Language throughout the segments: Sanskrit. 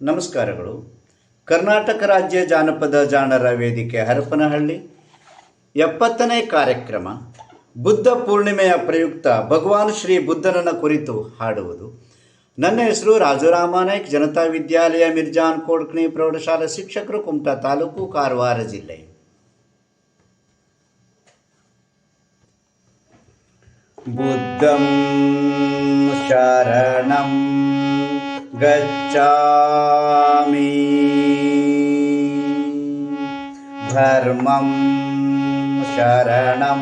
ನಮಸ್ಕಾರಗಳು ಕರ್ನಾಟಕ ರಾಜ್ಯ ಜಾನಪದ ಜಾಣರ ವೇದಿಕೆ ಹರಪನಹಳ್ಳಿ ಎಪ್ಪತ್ತನೇ ಕಾರ್ಯಕ್ರಮ ಬುದ್ಧ ಪೂರ್ಣಿಮೆಯ ಪ್ರಯುಕ್ತ ಭಗವಾನ್ ಶ್ರೀ ಬುದ್ಧನನ್ನ ಕುರಿತು ಹಾಡುವುದು ನನ್ನ ಹೆಸರು ರಾಜುರಾಮ ನಾಯ್ಕ್ ಜನತಾ ವಿದ್ಯಾಲಯ ಮಿರ್ಜಾನ್ ಕೋಡ್ಕಣಿ ಪ್ರೌಢಶಾಲಾ ಶಿಕ್ಷಕರು ಕುಮಟಾ ತಾಲೂಕು ಕಾರವಾರ ಜಿಲ್ಲೆ बुद्धं शरणं गच्छामि। धर्मं शरणं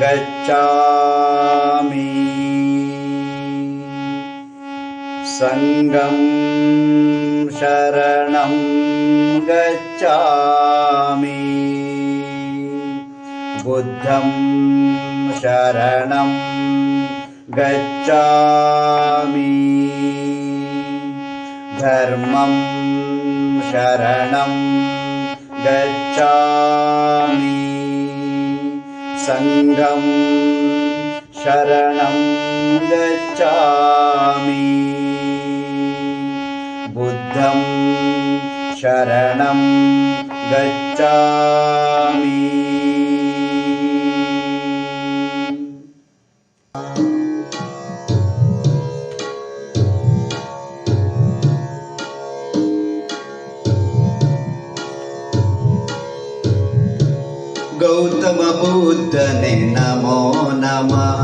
गच्छामि। सङ्गं शरणं गच्छामि। बुद्धं शरणं गच्छामि शरणं गच्छामि। सङ्गं शरणं गच्छामि। बुद्धं शरणं गच्छामि ಗೌತಮ ಬುದ್ಧನೆ ನಮೋ ನಮಃ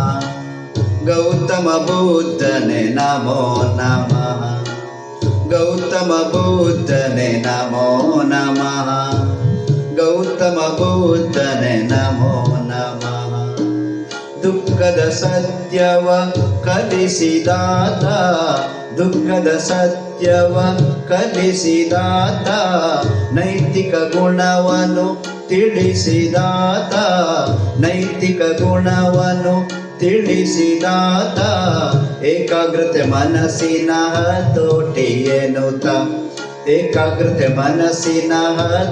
ಗೌತಮ ಬುದ್ಧನೆ ನಮೋ ನಮಃ ಗೌತಮ ಬುದ್ಧನೆ ನಮೋ ನಮಃ ಗೌತಮ ಬುದ್ಧನೆ ನಮೋ ನಮಃ ದುಃಖದ ಸತ್ಯವ ಕಲಿಸಿದಾತ ದುಃಖದ ಸತ್ಯವ ಕಲಿಸಿದಾತ ನೈತಿಕ ಗುಣವನ್ನು ತಿಳಿಸಿದಾತ, ನೈತಿಕ ಗುಣವನ್ನು ತಿಳಿಸಿದಾತ, ಏಕಾಗ್ರತೆ ಮನಸ್ಸಿನ ತೋಟಿ ಎನ್ನುತ್ತ ಏಕಾಗ್ರತೆ ಮನಸ್ಸಿನ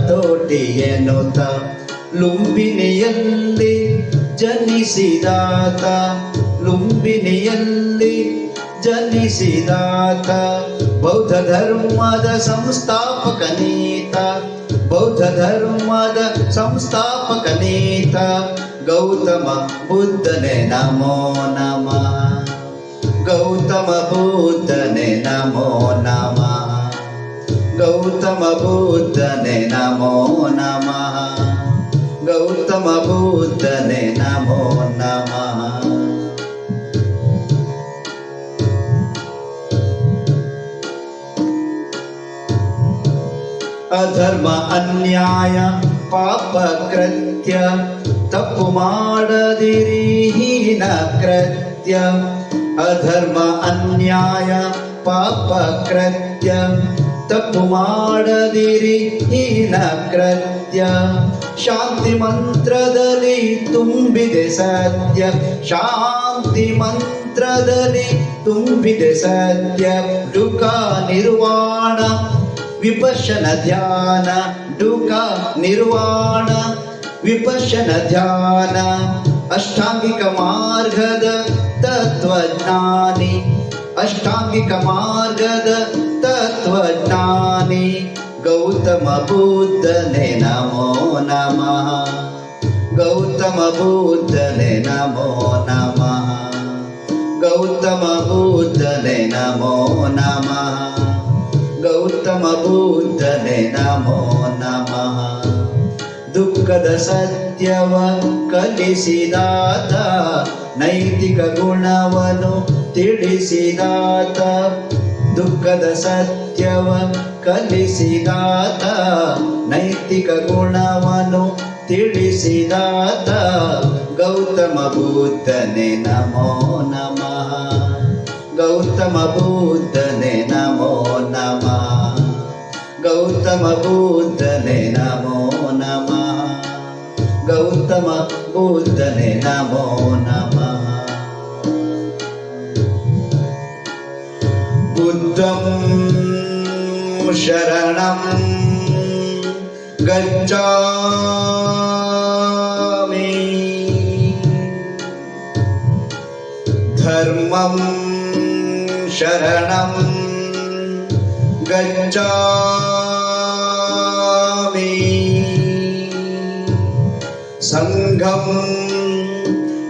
ತೋಟಿ ಎನ್ನುತ್ತ ಲುಂಬಿನಿಯಲ್ಲಿ ಜನಿಸಿದಾತ ಲುಂಬಿನಿಯಲ್ಲಿ ಜನಿಸಿದಾತ, ಬೌದ್ಧ ಧರ್ಮದ ಸಂಸ್ಥಾಪಕನೀತ ಬೌದ್ಧ ಧರ್ಮದ ಸಂಸ್ಥಾಪಕನೀತ ಗೌತಮ ಬುದ್ಧನೆ ನಮೋ ನಮಃ ಗೌತಮ ಬುದ್ಧನೆ ನಮೋ ನಮಃ ಗೌತಮ ಬುದ್ಧನೆ ನಮೋ ನಮಃ ಗೌತಮ ಬುದ್ಧನೆ ನಮೋ ನಮಃ ಅಧರ್ಮ ಅನ್ಯಾಯ ಪಾಪ ಕೃತ್ಯ ತಪ್ಪು ಮಾಡದಿರಿ ಹೀನ ಕೃತ್ಯ ಶಾಂತಿ ಮಂತ್ರದಲ್ಲಿ ತುಂಬಿದೆ ಸತ್ಯ ಶಾಂತಿ ಮಂತ್ರದಲ್ಲಿ ತುಂಬಿದೆ ಸತ್ಯ ದುಃಖ ನಿರ್ವಾಣ विपशन विपश नद्यान् डुकनिर्वाण विपश्य नद्यान् अष्टाङ्गिकमार्गद तत्त्वज्ञाने अष्टाङ्गिकमार्गद तत्त्वज्ञाने। गौतमबुद्धने नमो नमः। गौतमबुद्धने नमो नमः। गौतमबुद्धने नमो नमः। ಗೌತಮ ಬುದ್ಧನೆ ನಮೋ ನಮಃ. ದುಃಖದ ಸತ್ಯವ ಕಲಿಸಿದಾತ, ನೈತಿಕ ಗುಣವನ್ನು ತಿಳಿಸಿದಾತ, ದುಃಖದ ಸತ್ಯವ ಕಲಿಸಿದಾತ, ನೈತಿಕ ಗುಣವನ್ನು ತಿಳಿಸಿದಾತ, ಗೌತಮ ಬುದ್ಧನೆ ನಮೋ ನಮಃ. ಗೌತಮ ಬುದ್ಧನೆ गौतम बुद्धने नमो नमः। गौतम बुद्धने नमो नमः। बुद्धं शरणं गच्छामि। धर्मं शरणं गच्छामि। सङ्घं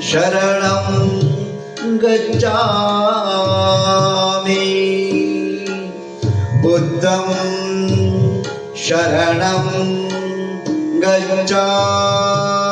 शरणं गच्छामि। शरणं गच्छामि